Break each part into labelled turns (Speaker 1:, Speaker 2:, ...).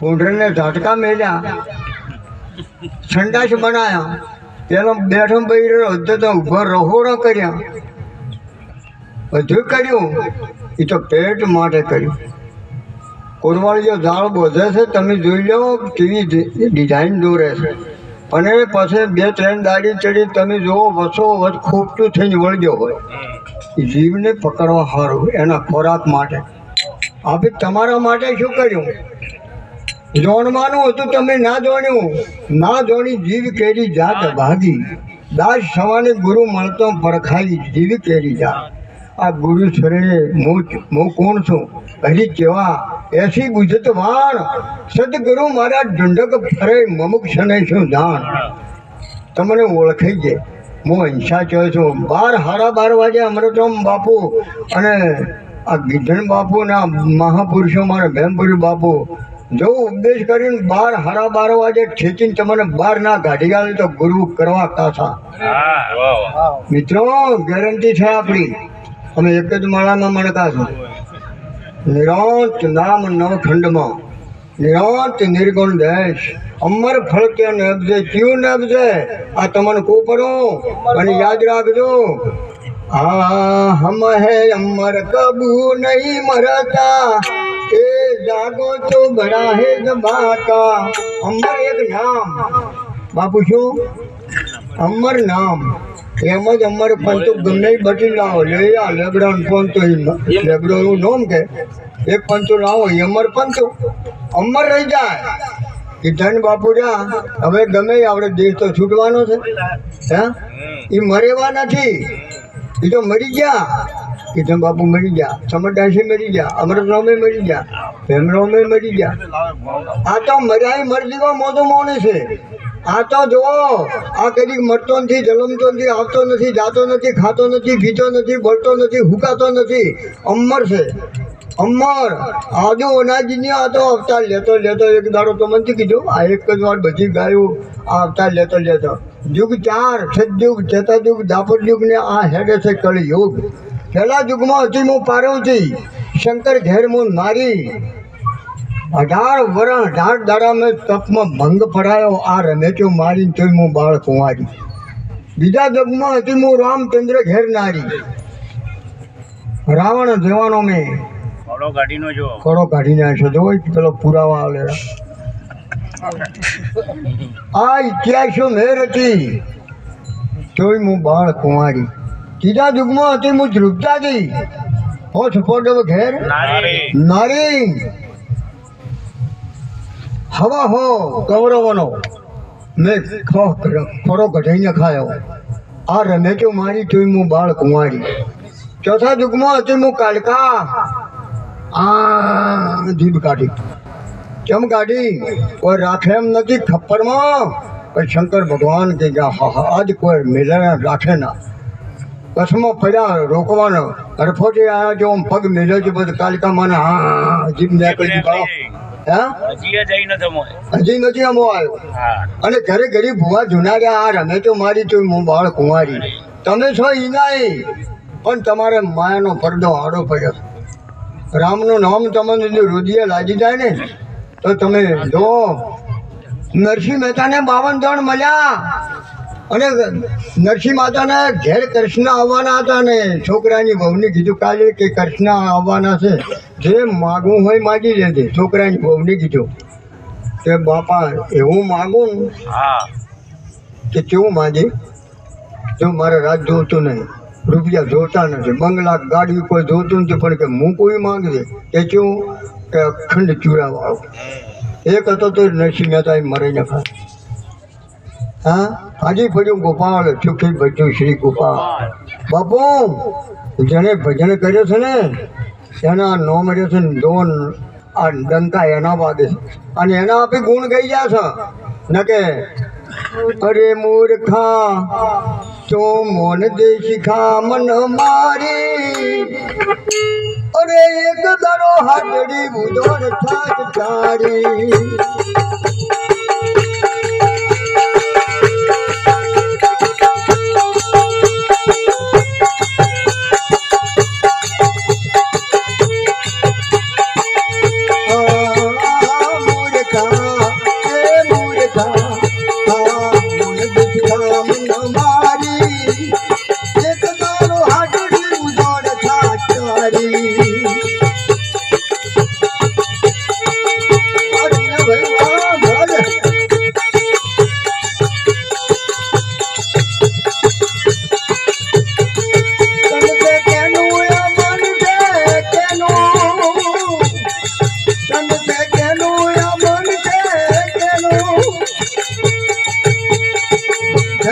Speaker 1: પૂંઢરને ઝાટકા મેલ્યા. સંડાસ બનાયા. પેલો બેઠો બૈરો તો ઊભો રહોડો કર્યા. બધું કર્યું. એ તો પેટ માટે કર્યું. કોરવાળીઓ ઝાડ બોધે છે. તમે જોઈ લો કેવી ડિઝાઇન દોરે છે. અને પછી બે ત્રણ દાડી ચડી તમે જુઓ, વસો વસ ખોપટું થઈને વળગ્યો હોય. જીવને પકડવા સારું એના ખોરાક માટે. આપણે તમારા માટે શું કર્યું? જોણવાનું હતું, તમે ના જોણ્યું. ના જોણી જીવ કેરી જાત ભાગી. દાસ સવાને ગુરુ મળતો પરખાઈ, જીવ કેરી જાત. આ ગુરુ શરણે હું હું કોણ છું? કહી કેવા, એસી બુજત વાણ. સદગુરુ મારા ઢંઢક ફરે મમુક શને શું જાણ? તમને ઓળખાઈ જાય હું હિંસા ચો છું. બાર હારા બાર વાગે અમૃતમ બાપુ અને આ ગીધણ બાપુના મહાપુરુષો, મારા ભેમપુરી બાપુ જો ઉપદેશ કરીને બાર હારા બાર વાગે ખેંચીને તમને બાર ના કાઢી આવે તો ગુરુ કરવા કાથા મિત્રો, ગેરંટી છે આપણી. અમે એક જ માળામાં મણકા છો. નિરાંત નામ નવખંડમાં. નિરાંત નિર્ગુણ દેશ. અમર ફળકે નબજે ક્યું નબજે આ તમને કોપરો અને યાદ રાખજો. આ હમ હે અમર કબૂ નહીં મરતા. એ જાગો તો બડા હે ધમાકા અમર એક નામ. બાપુ, શું? અમર નામ. એમ જ અમર પંતુ ગમે બટી લાવો લે આ લેબડા ફોન તો લેબડો નું નોમ કે. એક પંતુ લાવો અમર પંતુ અમર રહી જાય. એ ધન બાપુ જા હવે ગમે આપણે દેશ તો છૂટવાનો છે. હે? એ મરેવા નથી. એ તો મરી ગયા. કીધમ બાપુ મરી ગયા. સમરદાસી મરી ગયા અમૃતરામે મરી ગયા ભીમરામે મરી ગયા. આ તો મર્યાય મરજીવા મોતો મોને છે. આ તો જુઓ, આ કદી મરતો નથી, જલમતો નથી, આવતો નથી, જાતો નથી, ખાતો નથી, પીતો નથી, બોલતો નથી, હુકાતો નથી. અમર છે. અમર. આજુ અનાજની આ તો અવતાર લેતો લેતો, એક દાડો તો મને કીધું, આ એક જ વાર બધી ગાયો આ અવતાર લેતો લેતો. યુગ ચાર સદયુગ ચેતાયુગ દાપર યુગ ને આ હેડે છે કળી યુગ પહેલા યુગમાં હતી હું પાર્વતી શંકર ઘેર હું નારી. અઢાર વર્ષ અઢાર દાડા મેં તપમાં ભંગ પડાયો આ રમેચો મારી તો હું બાળ કુંવારી. બીજા યુગમાં હતી હું રામચંદ્ર ઘેર નારી. રાવણ જવાનો મેં.
Speaker 2: ફોટો કાઢીનો જો.
Speaker 1: ખોડો કાઢી નાખ્યો તો પેલો પુરાવા આવેલા આ ઇતિહાસો મેર હતી. તોય હું બાળ કુંવારી. ત્રીજા યુગમાં હતી હું ધ્રુપતાજી હોઠ ફોટો ઘેર.
Speaker 2: નારી.
Speaker 1: હવા હો. કૌરવનો. મેં ખોરો કઢાઈને ખાયો. આ રમેચો મારી તોય હું બાળ કુંવારી. ચોથા યુગમાં હતી હું કાલકા આ જીભ કાઢી. કેમ કાઢી? કોઈ રાખે એમ નથી ખપ્પરમાં પણ શંકર ભગવાન કે આજ કોઈ મેળા રાખે ના. કસમાં પડ્યા રોકવાનો. અરફોટી આવ્યા જો પગ મેળ્યો છે બધું કાલિકા મને હા હા જીભ નીકળી
Speaker 2: હજી નથી
Speaker 1: અમો આવ્યો અને ઘરે ઘરે ભૂવા જુનાર્યા આ રમે તો મારી તો હું બાળ કુંવારી. તમે છો ઈ નહીં પણ તમારે માયાનો પડદો આડો પડ્યો. રામનું નામ તમને રુધિરે લાગી જાય ને તો તમે જો. નરસિંહ મહેતાને બાવન જણ મળ્યા. અને નરસિંહ માતાના ઘેર કૃષ્ણ આવવાના હતા ને છોકરાની વહુને કીધું કાલે કે કૃષ્ણ આવવાના છે જે માગવું હોય માગી લેજે. છોકરાની વહુને કીધું કે બાપા એવું માગું કે કેવું માગી? તો મારે રાત જોતું નહીં રૂપિયા જોતા નથી બંગલા ગાડી કોઈ જોતું નથી પણ કે હું કોઈ માંગજે કે કેવું? કે અખંડ ચૂરાવાળો એક હતો તો નરસિંહ મહેતા મરી નખા હા? હાજી પડ્યું ગોપાલ સુખી બચ્યું શ્રી ગોપાલ. બાપુ જેને ભજન કર્યો છે ને, એના નો મળ્યો છે દોન, આ ડંકા એના વાગે અને એના આપી ગુણ ગઈ ગયા છે. ન કે, અરે મૂર્ખા, તો મોન દે શિખા મન મારી. અરે એક દાડો હાજરી બુધોર થાક તારી.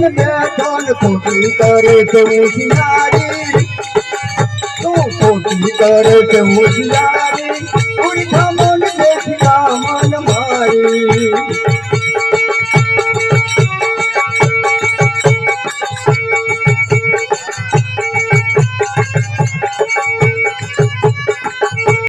Speaker 1: મન બે તન ખોટી કરે છે હોશિયારી તું ખોટી મારી.